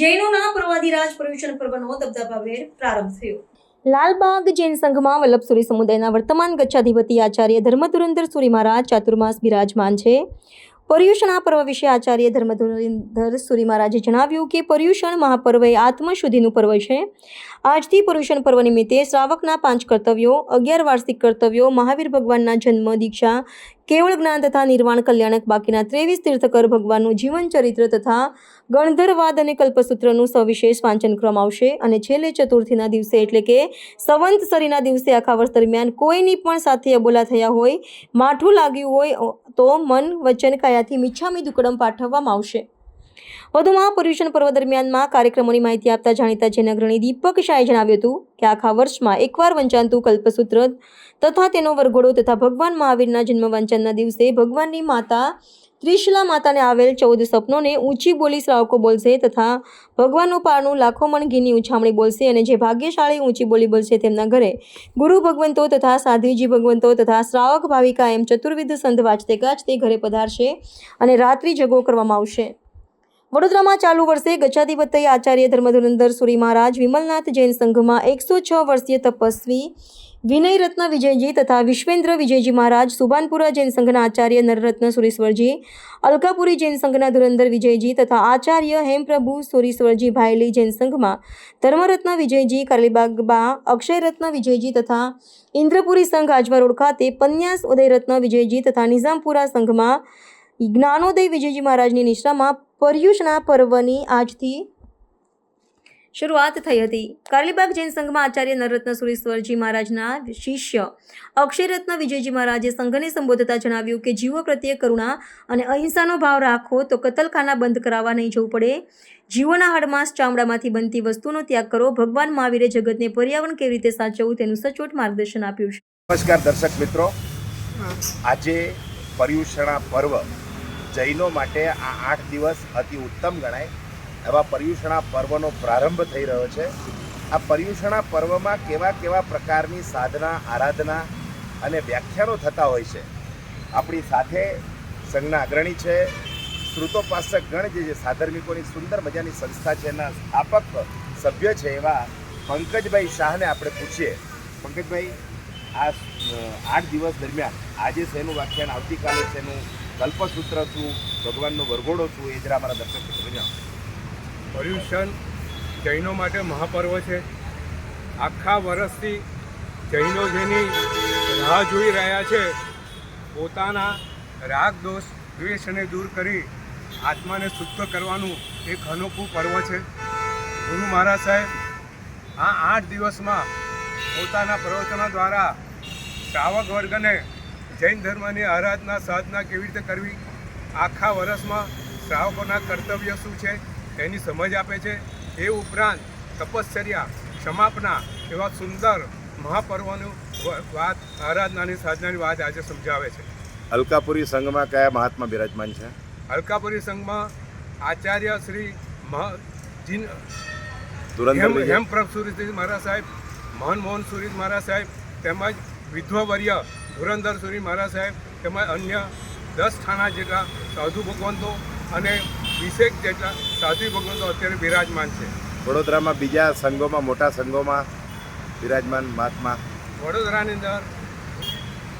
જૈનોના પ્રવાદીરાજ પ્રવેશન પર્વનો દબદબાભેર પ્રારંભ થયો. લાલબાગ જૈન સંઘમાં વલ્લભસુરી સમુદાયના વર્તમાન ગચ્છાધિપતિ આચાર્ય ધર્મધુરંધર સુરી મહારાજ ચાતુર્માસ બિરાજમાન છે. પર્યુષણ આ પર્વ વિશે આચાર્ય ધર્મધુરંધર સુરી મહારાજે જણાવ્યું કે પર્યુષણ મહાપર્વ એ આત્મશુદ્ધિનું પર્વ છે. આજથી પર્યુષણ પર્વ નિમિત્તે શ્રાવકના પાંચ કર્તવ્યો, અગિયાર વાર્ષિક કર્તવ્યો, મહાવીર ભગવાનના જન્મ, દીક્ષા કેવળ જ્ઞાન તથા નિર્વાણ કલ્યાણક બાકીના ત્રેવીસ તીર્થકર ભગવાનનું જીવન ચરિત્ર તથા ગણધરવાદ અને કલ્પસૂત્રનું સવિશેષ વાંચન કરવામાં આવશે. અને છેલ્લે ચતુર્થીના દિવસે એટલે કે સંવંત સરીના દિવસે આખા વર્ષ દરમિયાન કોઈની પણ સાથે અબોલા થયા હોય, માઠું લાગ્યું હોય, તો મન વચન કાયાથી મીઠામી દુકડમ પાઠવવામાં આવશે. વધુમાં પર્યુષણ પર્વ દરમિયાનમાં કાર્યક્રમોની માહિતી આપતા જાણીતા જૈન અગ્રણી દીપક શાહે જણાવ્યું હતું કે આખા વર્ષમાં એકવાર વંચાતું કલ્પસૂત્ર તથા તેનો વરઘોડો તથા ભગવાન મહાવીરના જન્મ વંચનના દિવસે ભગવાનની માતા ત્રિશલા માતાને આવેલ ચૌદ સપનોને ઊંચી બોલી શ્રાવકો બોલશે તથા ભગવાનનું પારણું લાખો મણ ઘીની ઉછામણી બોલશે અને જે ભાગ્યશાળી ઊંચી બોલી બોલશે તેમના ઘરે ગુરુ ભગવંતો તથા સાધ્વીજી ભગવંતો તથા શ્રાવક ભાવિકા એમ ચતુર્વિધ સંત વાંચતે ગાજતે ઘરે પધારશે અને રાત્રિ જગો કરવામાં આવશે. વડોદરામાં ચાલુ વર્ષે ગચ્છાધિપતિ આચાર્ય ધર્મધુરંદર સુરી મહારાજ વિમલનાથ જૈન સંઘમાં એકસો છ વર્ષીય તપસ્વી વિનય રત્ન વિજયજી તથા વિશ્વેન્દ્ર વિજયજી મહારાજ સુભાનપુરા જૈન સંઘના આચાર્ય નરરત્ન સુરેશ્વરજી, અલકાપુરી જૈન સંઘના ધુરંધર વિજયજી તથા આચાર્ય હેમપ્રભુ સુરેશ્વરજી ભાયલી જૈન સંઘમાં ધર્મરત્ન વિજયજી, કાલીબાગબા અક્ષયરત્ન વિજયજી તથા ઇન્દ્રપુરી સંઘ આજવા રોડ ખાતે પન્યાસ ઉદયરત્ન વિજયજી તથા નિઝામપુરા સંઘમાં જ્ઞાનોદય વિજયજી મહારાજની નિશામાં પર્યુષણા પર્વની આજથી શરૂઆત થઈ હતી. કાલીબાગ જૈન સંઘમાં આચાર્ય નરરત્ન સુરેશ્વરજી મહારાજના શિષ્ય અક્ષયરત્ન વિજયજી મહારાજે સંઘને સંબોધતા જણાવ્યું કે જીવો પ્રત્યે કરુણા અને અહિંસાનો ભાવ રાખો તો કતલખાના બંધ કરાવવા નહીં જવું પડે. જીવોના હાડમાંસ ચામડામાંથી બનતી વસ્તુનો ત્યાગ કરો. ભગવાન મહાવીરે જગતને પર્યાવરણ કેવી રીતે સાચવવું તેનું સચોટ માર્ગદર્શન આપ્યું છે. નમસ્કાર દર્શક મિત્રો. આજે પર્યુષણા પર્વ જૈનો માટે આ આઠ દિવસ અતિ ઉત્તમ ગણાય. એવા પર્યુષણા પર્વનો પ્રારંભ થઈ રહ્યો છે. આ પર્યુષણા પર્વમાં કેવા કેવા પ્રકારની સાધના, આરાધના અને વ્યાખ્યાનો થતા હોય છે? આપણી સાથે સંઘના અગ્રણી છે. શ્રુતોપાસક ગણ જે સાધર્મિકોની સુંદર મજાની સંસ્થા છે, એના સ્થાપક સભ્ય છે એવા પંકજભાઈ શાહને આપણે પૂછીએ. પંકજભાઈ, આ આઠ દિવસ દરમિયાન આજે શેનું વ્યાખ્યાન, આવતીકાલે શેનું કલ્પસૂત્ર શું ભગવાનનો વરઘોડો શું એ જરા અમારા દર્શક મિત્રો પર્યુષણ જૈનો માટે મહાપર્વ છે. આખા વર્ષથી જૈનો જેની રાહ જોઈ રહ્યા છે, પોતાના રાગ દોષ, દ્વેષને દૂર કરી આત્માને શુદ્ધ કરવાનું એક અનોખું પર્વ છે. ગુરુ મહારાજ સાહેબ, આ આઠ દિવસમાં પોતાના પ્રવચનો દ્વારા શ્રાવક વર્ગને જૈન ધર્મની આરાધના સાધના કેવી રીતે કરવી? આખા વર્ષમાં શ્રાવકોના કર્તવ્ય શું છે? તેની સમજ આપે છે. એ ઉપરાંત તપશ્ચર્યા ક્ષમાપના એવા સુંદર મહાપર્વનું વાત આરાધનાની સાધનાની વાત આજે સમજાવે છે. અલકાપુરી સંઘમાં કયા મહાત્મા બિરાજમાન છે? અલકાપુરી સંઘમાં આચાર્ય શ્રી મહ જીન ધુરંધર હેમ પ્રભ સુરી મહારાજ સાહેબ મહન મોહન સુરી મહારાજ સાહેબ તેમજ વિધ્વવર્ય ધુરંધર સુરી મહારાજ સાહેબ તેમજ અન્ય દસ થાણા જેટલા સાધુ ભગવંતો અને વીસેક જેટલા સાધુ ભગવંતો અત્યારે બિરાજમાન છે. વડોદરામાં બીજા સંઘોમાં મોટા સંઘોમાં બિરાજમાન મહાત્મા. વડોદરાની અંદર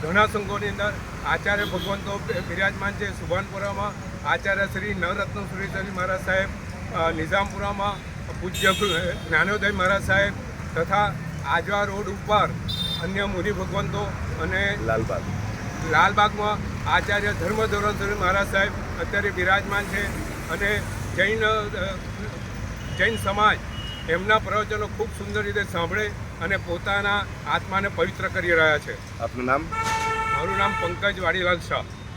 ઘણા સંઘોની અંદર આચાર્ય ભગવંતો બિરાજમાન છે. સુભાનપુરામાં આચાર્ય શ્રી નવરત્ન સુરેશ્વરી મહારાજ સાહેબ નિઝામપુરામાં પૂજ્ય જ્ઞાનોદય મહારાજ સાહેબ તથા આજવા રોડ ઉપર અન્ય મુનિ ભગવંતો અને લાલબાગ. લાલબાગમાં આચાર્ય ધર્મધોરણ મહારાજ સાહેબ અત્યારે બિરાજમાન છે અને જૈન જૈન સમાજ એમના પ્રવચનો ખૂબ સુંદર રીતે સાંભળે અને પોતાના આત્માને પવિત્ર કરી રહ્યા છે. આપનું નામ? મારું નામ પંકજ વાડીલાલ શાહ.